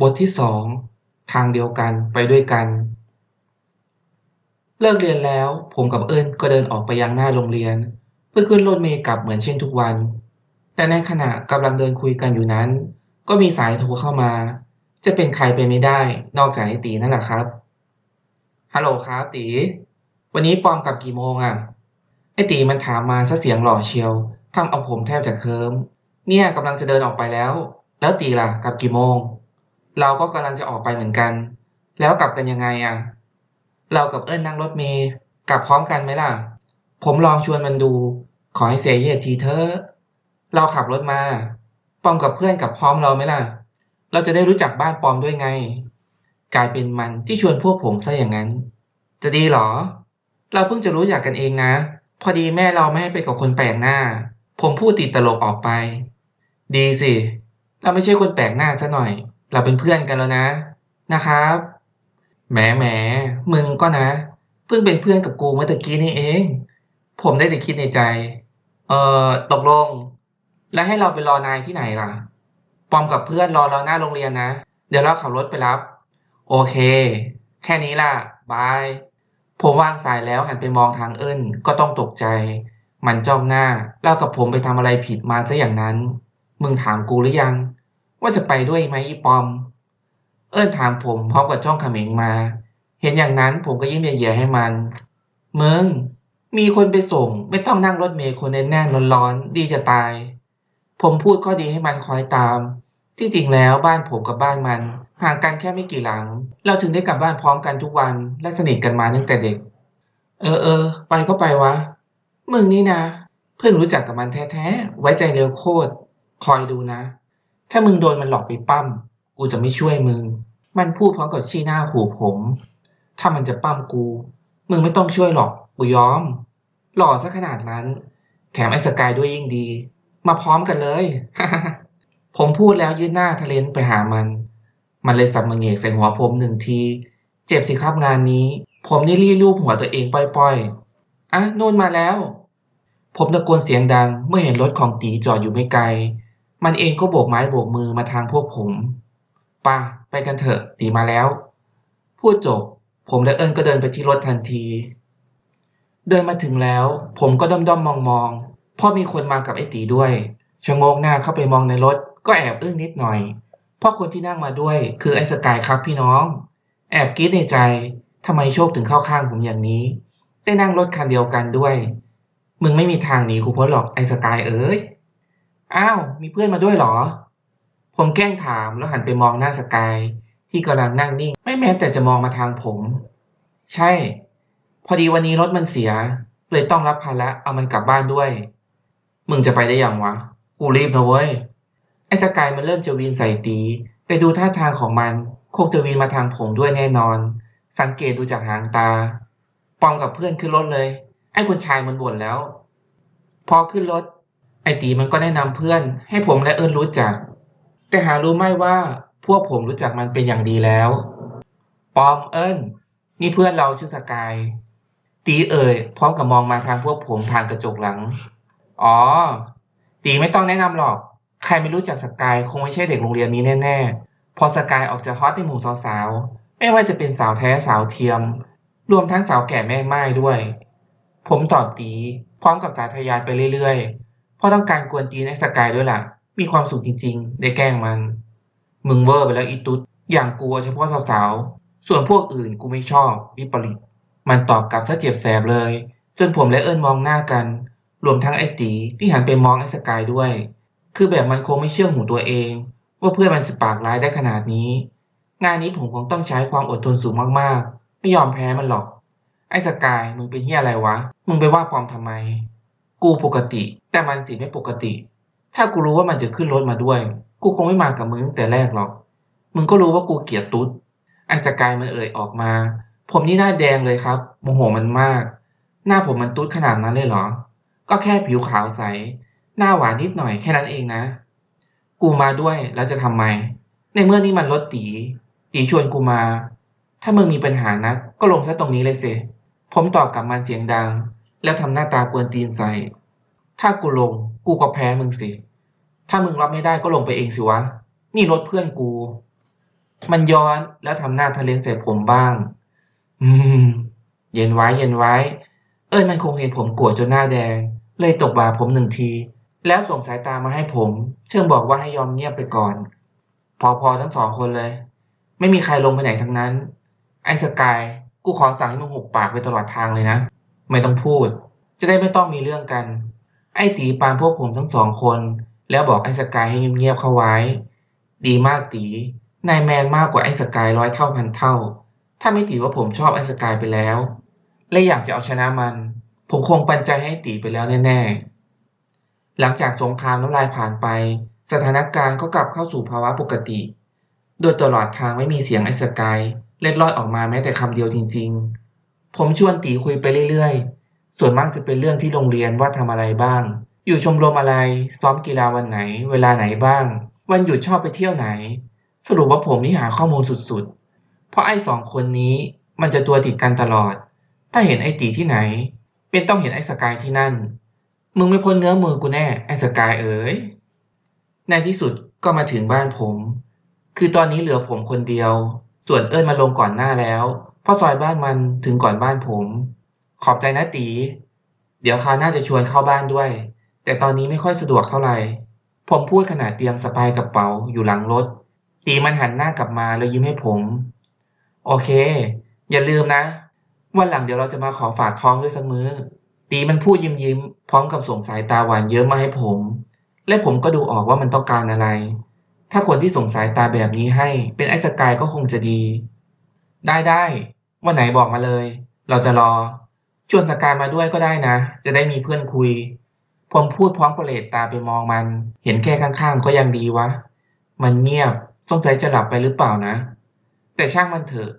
บทที่สองทางเดียวกันไปด้วยกัน เลิกเรียนแล้วผมกับเอิญก็เดินออกไปยังหน้าโรงเรียน เพื่อขึ้นรถเมล์กลับเหมือนเช่นทุกวัน แต่ในขณะกำลังเดินคุยกันอยู่นั้น ก็มีสายโทรเข้ามา จะเป็นใครไปไม่ได้ นอกจากไอตีนั่นแหละครับฮัลโหลครับตี วันนี้ปอมกลับกี่โมงอะไอ้ตีมันถามมาซะเสียงหล่อเชียวทำเอาผมแทบจะเคิมเนี่ยกำลังจะเดินออกไปแล้ว แล้วตีล่ะกลับกี่โมง เราก็กำลังจะออกไปเหมือนกัน แล้วกลับกันยังไงอะเรากับเอิญนั่งรถเมล์กลับพร้อมกันไหมล่ะ ผมลองชวนมันดู ขอให้เสียเยียดทีเถอเราขับรถมา ปอมกับเพื่อนกลับพร้อมเราไหมล่ะ เราจะได้รู้จักบ้านปอมด้วยไง กลายเป็นมันที่ชวนพวกผมซะอย่างนั้น จะดีหรอ เราเพิ่งจะรู้จักกันเองนะ พอดีแม่เราไม่ให้ไปกับคนแปลกหน้า ผมพูดติดตลกออกไป ดีสิ เราไม่ใช่คนแปลกหน้าซะหน่อย เราเป็นเพื่อนกันแล้วนะ นะครับ แหมแหมมึงก็นะ เพิ่งเป็นเพื่อนกับกูเมื่อตะกี้นี่เอง ผมได้แต่คิดในใจ เอ่อ ตกลง แล้วให้เราไปรอนายที่ไหนล่ะ ปอมกับเพื่อนรอเราหน้าโรงเรียนนะ เดี๋ยวเราขับรถไปรับ โอเค แค่นี้ล่ะ บาย ผมวางสายแล้วหันไปมองทางเอิ้นก็ต้องตกใจ มันจ้องหน้าเล่ากับผมไปทำอะไรผิดมาซะอย่างนั้น มึงถามกูหรือยัง ว่าจะไปด้วยไหมอีปอม เอิ้นถามผมพร้อมกับจ้องขม็งมา เห็นอย่างนั้นผมก็ยิ้มแย่ๆให้มันมึงมีคนไปส่ง ไม่ต้องนั่งรถเมล์คนแน่นๆร้อนๆดีจะตาย ผมพูดข้อดีให้มันคอยตาม ที่จริงแล้วบ้านผมกับบ้านมัน ห่างกันแค่ไม่กี่หลัง เราถึงได้กลับบ้านพร้อมกันทุกวันและสนิทกันมาตั้งแต่เด็ก เออเออไปก็ไปวะมึงนี่นะ เพิ่งรู้จักกับมันแท้ๆไว้ใจเร็วโคตรคอยดูนะ ถ้ามึงโดนมันหลอกไปปั้ม กูจะไม่ช่วยมึง มันพูดพร้อมกับชี้หน้าขู่ผม ถ้ามันจะปั้มกู มึงไม่ต้องช่วยหรอก กูยอม หล่อซะขนาดนั้น แถมไอ้สกายด้วยยิ่งดี มาพร้อมกันเลย ผมพูดแล้วยื่นหน้าทะเลนไปหามัน มันเลยสับมือเหงกใส่หัวผมหนึ่งที เจ็บสิครับงานนี้ ผมนี่รีบลูบหัวตัวเองป้อยๆ อะนู่นมาแล้ว ผมตะโกนเสียงดังเมื่อเห็นรถของตีจอดอยู่ไม่ไกล มันเองก็โบกไม้โบกมือมาทางพวกผมป่ะไปกันเถอะตีมาแล้ว พูดจบ ผมและเอิญก็เดินไปที่รถทันที เดินมาถึงแล้ว ผมก็ด้อมด้อมมองมองๆพราะมีคนมากับไอ้ตีด้วยชะโงกหน้าเข้าไปมองในรถ ก็แอบอึ้งนิดหน่อย เพราะคนที่นั่งมาด้วย คือไอ้สกายครับพี่น้อง แอบคิดในใจทำไมโชคถึงเข้าข้างผมอย่างนี้ ได้นั่งรถคันเดียวกันด้วย มึงไม่มีทางหนีกูพ้นหรอกไอ้สกายเอ้ย อ้าว มีเพื่อนมาด้วยเหรอ ผมแกล้งถามแล้วหันไปมองหน้าสกาย ที่กำลังนั่งนิ่ง ไม่แม้แต่จะมองมาทางผม ใช่ พอดีวันนี้รถมันเสีย เลยต้องรับภาระเอามันกลับบ้านด้วย มึงจะไปได้ยังวะ กูรีบนะเว้ย ไอ้สกายมันเริ่มจะวีนใส่ตี แต่ดูท่าทางของมันคงจะวีนมาทางผมด้วยแน่นอน สังเกตดูจากหางตา ปอมกับเพื่อนขึ้นรถเลย ไอ้คนชายมันบ่นแล้ว พอขึ้นรถ ไอตีมันก็แนะนำเพื่อน ให้ผมและเอิญรู้จัก แต่หารู้ไหมว่าพวกผมรู้จักมันเป็นอย่างดีแล้ว ปอมเอิญนี่เพื่อนเราชื่อสกาย ตีเอ่ยพร้อมกับมองมาทางพวกผมทางกระจกหลัง อ๋อ ตีไม่ต้องแนะนำหรอก ใครไม่รู้จักสกายคงไม่ใช่เด็กโรงเรียนนี้แน่ๆ พอสกายออกจะฮอตในหมู่สาวๆ ไม่ว่าจะเป็นสาวแท้สาวเทียม รวมทั้งสาวแก่แม่ไม้ด้วย ผมตอบตีพร้อมกับสาธยายไปเรื่อยๆ พราะต้องการกวนตีนไอ้สกายด้วยล่ะ มีความสุขจริง ๆ ได้แกล้งมัน มึงเวอร์ไปแล้วอีตุ๊ด อย่างกูเอาเฉพาะสาวๆ ส่วนพวกอื่นกูไม่ชอบวิปริต มันตอบกลับซะเจ็บแสบเลย จนผมและเอิญมองหน้ากัน รวมทั้งไอ้ตีที่หันไปมองไอ้สกายด้วย คือแบบมันคงไม่เชื่อหูตัวเอง ว่าเพื่อนมันจะปากร้ายได้ขนาดนี้ งานนี้ผมคงต้องใช้ความอดทนสูงมากๆ ไม่ยอมแพ้มันหรอก ไอ้สกายมึงเป็นเฮียอะไรวะ มึงไปว่าปอมทำไม กูปกติ แต่มันสิไม่ปกติ ถ้ากูรู้ว่ามันจะขึ้นรถมาด้วย กูคงไม่มากับมึงตั้งแต่แรกหรอก มึงก็รู้ว่ากูเกลียดตุ๊ด ไอ้สกายมันเอ่ยออกมา ผมนี่หน้าแดงเลยครับ โมโหมันมาก หน้าผมมันตุ๊ดขนาดนั้นเลยเหรอ ก็แค่ผิวขาวใส หน้าหวานนิดหน่อยแค่นั้นเองนะ กูมาด้วยแล้วจะทำไม ในเมื่อนี่มันรถตี ตีชวนกูมา ถ้ามึงมีปัญหานะก็ลงซะตรงนี้เลยสิผมตอบกลับมันเสียงดัง แล้วทำหน้าตากวนตีนใส่ ถ้ากูลง กูก็แพ้มึงสิ ถ้ามึงรับไม่ได้ก็ลงไปเองสิวะ นี่รถเพื่อนกู มันย้อนแล้วทำหน้าทะเลนใส่ผมบ้าง อืม เย็นไว้เย็นไว้ เอ้ยมันคงเห็นผมกรธจนหน้าแดง เลยตบบ่าผมหนึ่งที แล้วส่งสายตามาให้ผม เชิงบอกว่าให้ยอมเงียบไปก่อน พอพอทั้งสองคนเลย ไม่มีใครลงไปไหนทั้งนั้น ไอ้สกาย กูขอสั่งให้มึงหุบปากไปตลอดทางเลยนะ ไม่ต้องพูด จะได้ไม่ต้องมีเรื่องกัน ไอ้ตีปานพวกผมทั้งสองคน แล้วบอกไอ้สกายให้เงียบๆเข้าไว้ ดีมากตี นายแมนมากกว่าไอ้สกายร้อยเท่าพันเท่า ถ้าไม่ตีว่าผมชอบไอ้สกายไปแล้ว และอยากจะเอาชนะมัน ผมคงปันใจให้ตีไปแล้วแน่ๆ หลังจากสงครามน้ำลายผ่านไป สถานการณ์ก็กลับเข้าสู่ภาวะปกติ โดยตลอดทางไม่มีเสียงไอ้สกายเล็ดลอดออกมาแม้แต่คำเดียวจริง ๆ ผมชวนตีคุยไปเรื่อยๆ ส่วนมากจะเป็นเรื่องที่โรงเรียนว่าทำอะไรบ้าง อยู่ชมรมอะไร ซ้อมกีฬาวันไหน เวลาไหนบ้าง วันหยุดชอบไปเที่ยวไหน สรุปว่าผมนี่หาข้อมูลสุดๆ เพราะไอ้สองคนนี้มันจะตัวติดกันตลอด ถ้าเห็นไอ้ตีที่ไหน เป็นต้องเห็นไอ้สกายที่นั่น มึงไม่พ้นเนื้อมือกูแน่ ไอ้สกายเอ๋ย ในที่สุดก็มาถึงบ้านผม คือตอนนี้เหลือผมคนเดียว ส่วนเอ้ยมาลงก่อนหน้าแล้ว เพราซอยบ้านมันถึงก่อนบ้านผม ขอบใจนะตี เดี๋ยวคราวหน้าจะชวนเข้าบ้านด้วย แต่ตอนนี้ไม่ค่อยสะดวกเท่าไหร่ ผมพูดขณะเตรียมสะพายกระเป๋าอยู่หลังรถ ตีมันหันหน้ากลับมาแล้วยิ้มให้ผม โอเค อย่าลืมนะ วันหลังเดี๋ยวเราจะมาขอฝากท้องด้วยสักมื้อ ตีมันพูดยิ้มยิ้มๆพร้อมกับส่งสายตาหวานเยิ้มมาให้ผม และผมก็ดูออกว่ามันต้องการอะไร ถ้าคนที่ส่งสายตาแบบนี้ให้เป็นไอ้สกายก็คงจะดีได้ได้ วันไหนบอกมาเลย เราจะรอ ชวนสกายมาด้วยก็ได้นะ จะได้มีเพื่อนคุย ผมพูดพร้อมประเลตตาไปมองมัน เห็นแค่ข้างๆ ก็ยังดีวะ มันเงียบสงสัยจะหลับไปหรือเปล่านะ แต่ช่างมันเถอะ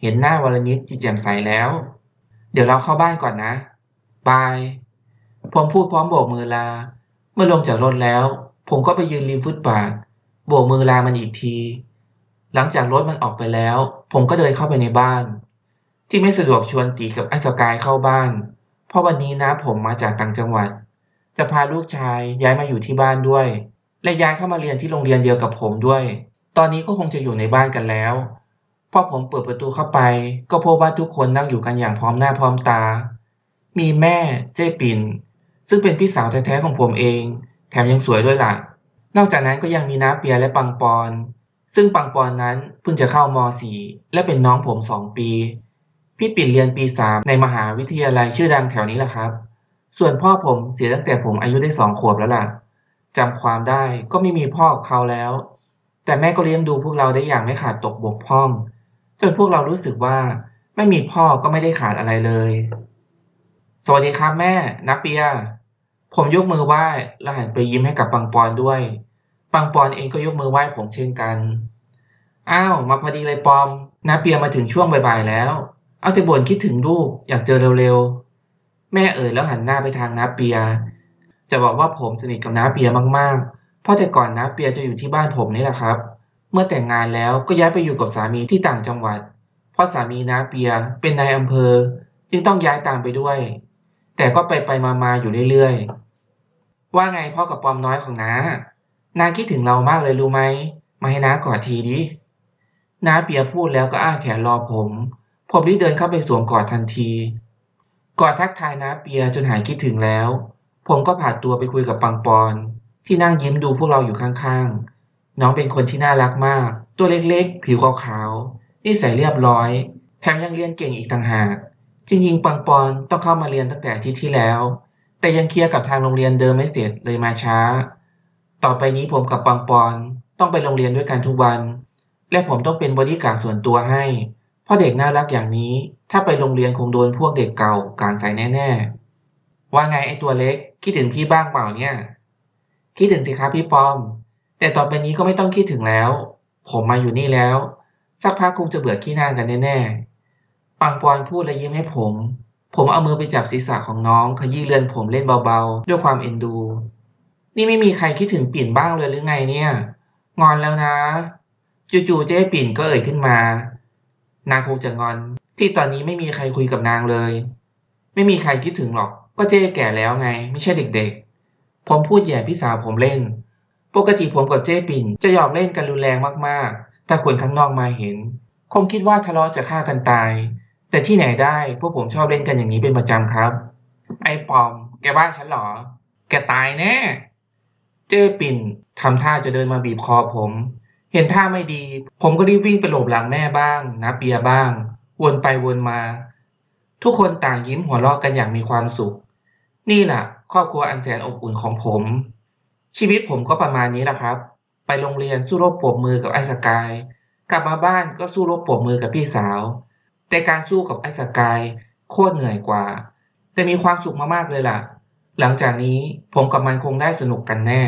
เห็นหน้าวรนิตจิตแจ่มใสแล้ว เดี๋ยวเราเข้าบ้านก่อนนะ บาย ผมพูดพร้อมโบกมือลา เมื่อลงจากรถแล้ว ผมก็ไปยืนริมฟุตบาท โบกมือลามันอีกที หลังจากรถมันออกไปแล้ว ผมก็เดินเข้าไปในบ้าน ที่ไม่สะดวกชวนตีกับไอ้สกายเข้าบ้าน เพราะวันนี้นะผมมาจากต่างจังหวัด จะพาลูกชายย้ายมาอยู่ที่บ้านด้วย และย้ายเข้ามาเรียนที่โรงเรียนเดียวกับผมด้วย ตอนนี้ก็คงจะอยู่ในบ้านกันแล้ว พอผมเปิดประตูเข้าไป ก็พบว่าทุกคนนั่งอยู่กันอย่างพร้อมหน้าพร้อมตา มีแม่เจ้ปิ่น ซึ่งเป็นพี่สาวแท้ๆของผมเอง แถมยังสวยด้วยล่ะ นอกจากนั้นก็ยังมีน้าเปียและปังปอน ซึ่งปังปอนนั้นเพิ่งจะเข้าม .4 และเป็นน้องผมสองปี พี่ปิ่นเรียนปี3ในมหาวิทยาลัยชื่อดังแถวนี้แหละครับ ส่วนพ่อผมเสียตั้งแต่ผมอายุได้สองขวบแล้วล่ะจำความได้ก็ไม่มีพ่อเขาแล้ว แต่แม่ก็เลี้ยงดูพวกเราได้อย่างไม่ขาดตกบกพร่อง จนพวกเรารู้สึกว่า ไม่มีพ่อก็ไม่ได้ขาดอะไรเลย สวัสดีครับแม่ นับเปีย ผมยกมือไหว้แล้วหันไปยิ้มให้กับปังปอนด้วย ปังปอนเองก็ยกมือไหว้ผมเช่นกัน อ้าว มาพอดีเลยปอมนาเปียมาถึงช่วงบ่ายๆแล้ว เอาแต่บ่นคิดถึงลูกอยากเจอเร็วๆ แม่เอ่ยแล้วหันหน้าไปทางน้าเปีย จะบอกว่าผมสนิทกับน้าเปียมากๆ เพราะแต่ก่อนน้าเปียจะอยู่ที่บ้านผมนี่แหละครับ เมื่อแต่งงานแล้วก็ย้ายไปอยู่กับสามีที่ต่างจังหวัด เพราะสามีน้าเปียเป็นนายอำเภอ จึงต้องย้ายตามไปด้วย แต่ก็ไปไปมามาๆอยู่เรื่อยๆ ว่าไงพ่อกับปอมน้อยของน้า นาคิดถึงเรามากเลยรู้ไหม มาให้น้ากอดทีดิ น้าเปียพูดแล้วก็อ้าแขนรอผม ผมรีบเดินเข้าไปสวมกอดทันที กอดทักทายน้าเปียจนหายคิดถึงแล้ว ผมก็ผ่าตัวไปคุยกับปังปอน ที่นั่งยิ้มดูพวกเราอยู่ข้างๆ น้องเป็นคนที่น่ารักมาก ตัวเล็กๆ ผิวขาวๆนิสัยเรียบร้อย แถมยังเรียนเก่งอีกต่างหาก จริงๆ ปังปอนต้องเข้ามาเรียนตั้งแต่อาทิตย์ที่แล้ว แต่ยังเคลียร์กับทางโรงเรียนเดิมไม่เสร็จเลยมาช้า ต่อไปนี้ผมกับปังปอนต้องไปโรงเรียนด้วยกันทุกวัน และผมต้องเป็นบอดี้การ์ดส่วนตัวให้ พราะเด็กน่ารักอย่างนี้ ถ้าไปโรงเรียนคงโดนพวกเด็กเก่ากางใส่แน่ๆ ว่าไงไอ้ตัวเล็ก คิดถึงพี่บ้างเปล่าเนี่ย คิดถึงสิครับพี่ปอม แต่ต่อไปนี้ก็ไม่ต้องคิดถึงแล้ว ผมมาอยู่นี่แล้ว สักพักคงจะเบื่อขี้หน้ากันแน่ๆ ปังปอนพูดและยิ้มให้ผม ผมเอามือไปจับศีรษะของน้องขยี้เลือนผมเล่นเบาๆ ด้วยความเอ็นดู นี่ไม่มีใครคิดถึงปิ่นบ้างเลยหรือไงเนี่ย งอนแล้วนะ จู่ๆเจ๊ปิ่นก็เอ่ยขึ้นมา นางคงจะงอน ที่ตอนนี้ไม่มีใครคุยกับนางเลย ไม่มีใครคิดถึงหรอก ก็เจ๊แก่แล้วไง ไม่ใช่เด็กๆ ผมพูดแย่พี่สาวผมเล่น ปกติผมกับเจ๊ปิ่นจะหยอกเล่นกันรุนแรงมากๆ ถ้าคนข้างนอกมาเห็น คงคิดว่าทะเลาะจะฆ่ากันตาย แต่ที่ไหนได้พวกผมชอบเล่นกันอย่างนี้เป็นประจำครับ ไอ้ปอม แกว่าฉันเหรอ แกตายแน่ เจ้ปิ่นทำท่าจะเดินมาบีบคอผม เห็นท่าไม่ดี ผมก็รีบวิ่งไปหลบหลังแม่บ้างนะเปียบ้าง วนไปวนมา ทุกคนต่างยิ้มหัวเราะกันอย่างมีความสุข นี่แหละครอบครัวอันแสนอบอุ่นของผม ชีวิตผมก็ประมาณนี้แหละครับ ไปโรงเรียนสู้รบปรบมือกับไอ้สกาย กลับมาบ้านก็สู้รบปรบมือกับพี่สาว แต่การสู้กับไอ้สกายโคตรเหนื่อยกว่า แต่มีความสุขมากๆเลยล่ะ หลังจากนี้ผมกับมันคงได้สนุกกันแน่